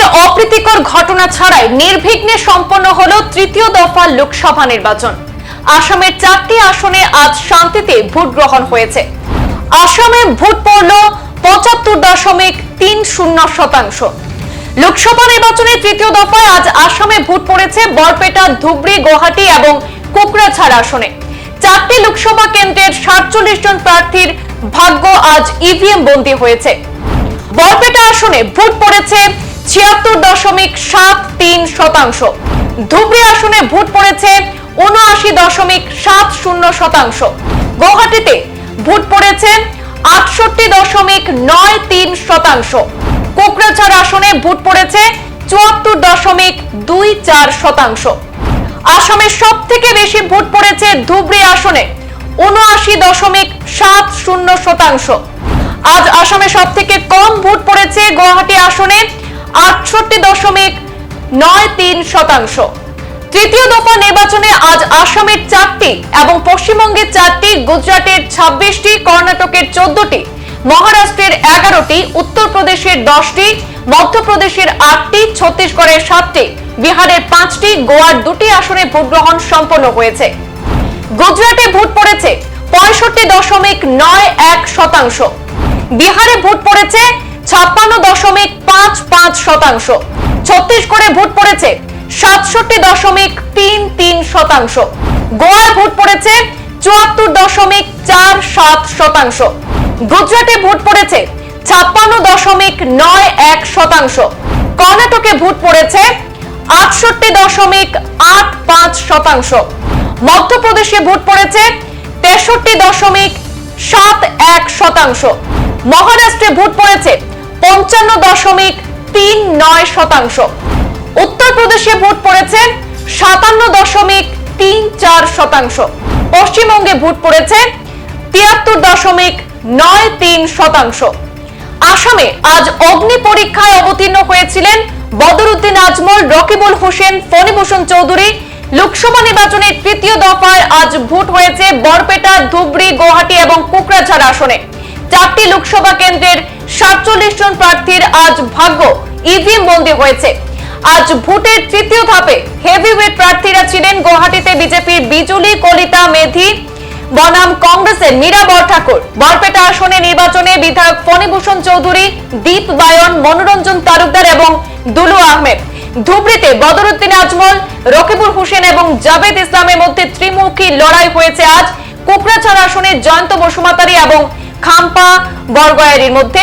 রাজ্যের অপ্রীতিকর ঘটনা ছাড়াই নির্বিঘ্নে সম্পন্ন হলো তৃতীয় দফা লোকসভা নির্বাচন। আসামের চারটি আসনে আজ শান্তিতে ভোট গ্রহণ হয়েছে। আসামে ভোট পড়ল পঁচাত্তর দশমিক তিন শূন্য শতাংশ। লোকসভা নির্বাচনের তৃতীয় দফায় আজ আসামে ভোট পড়েছে বরপেটা, ধুবড়ি গুয়াহাটি এবং কোকরাঝাড় আসনে। চারটি লোকসভা কেন্দ্রের সাতচল্লিশ জন প্রার্থীর ভাগ্য আজ ইভিএম বন্দী হয়েছে। বরপেটা আসনে ভোট পড়েছে ছিয়াত্তর দশমিক সাত তিন শতাংশ। ধুবড়ি আসনে ভোট পড়েছে উনআশি দশমিক সাত শূন্য শতাংশ। গুয়াহাটিতে ভোট পড়েছে আটষট্টি দশমিক নয় তিন শতাংশ। কোকরাঝাড় আসনে ভোট পড়েছে চুয়াত্তর দশমিক দুই চার শতাংশ। আসামে সব থেকে বেশি ভোট পড়েছে ধুবড়ি আসনে উনআশি দশমিক সাত শূন্য শতাংশ। আজ আসামে সব থেকে কম ভোট পড়েছে গুয়াহাটি আসনে আটষট্টি দশমিক নয় তিন শতাংশ। তৃতীয় দফা নির্বাচনে আজ আসামের চারটি এবং পশ্চিমবঙ্গের চারটি, গুজরাটের ছাব্বিশটি, কর্ণাটকের চোদ্দটি, মহারাষ্ট্রের এগারোটি, উত্তরপ্রদেশের দশটি, মধ্যপ্রদেশের আটটি, ছত্তিশগড়ের সাতটি, বিহারের পাঁচটি, গোয়ার দুটি আসনে ভোট গ্রহণ সম্পন্ন হয়েছে। গুজরাটে ভোট পড়েছে পঁয়ষট্টি দশমিক নয় এক শতাংশ। বিহারে ভোট পড়েছে ছাপ্পান্ন দশমিক পাঁচ পাঁচ শতাংশ। ছত্তিশগড়ে ভোট পড়েছে সাতষট্টি দশমিক তিন তিন শতাংশ। গোয়ায় ভোট পড়েছে চুয়াত্তর দশমিক চার সাত শতাংশ। গুজরাটে ভোট পড়েছে ছাপ্পান্ন দশমিক নয় এক শতাংশ। কর্ণাটকে ভোট পড়েছে আটষট্টি দশমিক আট পাঁচ শতাংশ। মধ্যপ্রদেশে ভোট পড়েছে তেষট্টি দশমিক সাত এক শতাংশ। মহারাষ্ট্রে ভোট পড়েছে পঞ্চান্ন দশমিক তিন নয় শতাংশ। উত্তরপ্রদেশে ভোট পড়েছে সাতান্ন দশমিক তিন চার শতাংশ। পশ্চিমবঙ্গে ভোট পড়েছে তিয়াত্তর দশমিক নয় তিন শতাংশ। আসামে আজ অগ্নি পরীক্ষায় অবতীর্ণ হয়েছিলেন বদরুদ্দিন আজমল, রকিবুল হোসেন, ফণিভূষণ চৌধুরী। লোকসভা নির্বাচনের তৃতীয় দফায় আজ ভোট হয়েছে বরপেটা, ধুবড়ি গুয়াহাটি এবং কোকরাঝাড় আসনে। চারটি লোকসভা কেন্দ্রের সাতচল্লিশ জন প্রার্থীর আজ ভাগ্য ইভিএম বন্দী হয়েছে। আজ ভোটের তৃতীয় ধাপে হেভিওয়েট প্রার্থীরা ছিলেন গুয়াহাটিতে বিজেপির বিজুলি, কলিতা মেধি, বনাম কংগ্রেসের মীরা বরঠাকুর। বরপেটা আসনে নির্বাচনে বিধায়ক ফণিভূষণ চৌধুরী, দীপ বায়ন, মনোরঞ্জন তালুকদার এবং দুলু আহমেদ। ধুবড়িতে বদরুদ্দিন আজমল, রকিবুল হোসেন এবং জাবেদ ইসলামের মধ্যে ত্রিমুখী লড়াই হয়েছে আজ। কোকরাঝাড় আসনে জয়ন্ত বসুমাতারি এবং খাম্পা বরগয়ারির মধ্যে।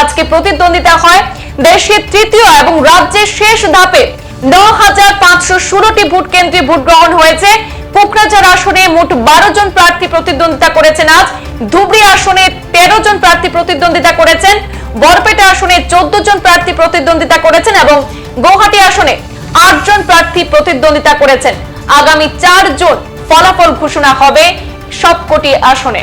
আজকে প্রতিদ্বন্দ্বিতা হয় দেশের তৃতীয় এবং রাজ্যের শেষ ধাপে। ন হাজার পাঁচশো ষোলোটি ভোট কেন্দ্রে ভোট গ্রহণ হয়েছে। কোকরাঝাড় আসনে মোট বারো জন প্রার্থী প্রতিদ্বন্দ্বিতা করেছেন আজ। ধুবড়ি আসনে তেরো জন প্রার্থী প্রতিদ্বন্দ্বিতা করেছেন। বরপেটা আসনে চোদ্দ জন প্রার্থী প্রতিদ্বন্দ্বিতা করেছেন এবং গৌহাটি আসনে আট জন প্রার্থী প্রতিদ্বন্দ্বিতা করেছেন। আগামী চার জুন ফলাফল ঘোষণা হবে সবকটি আসনে।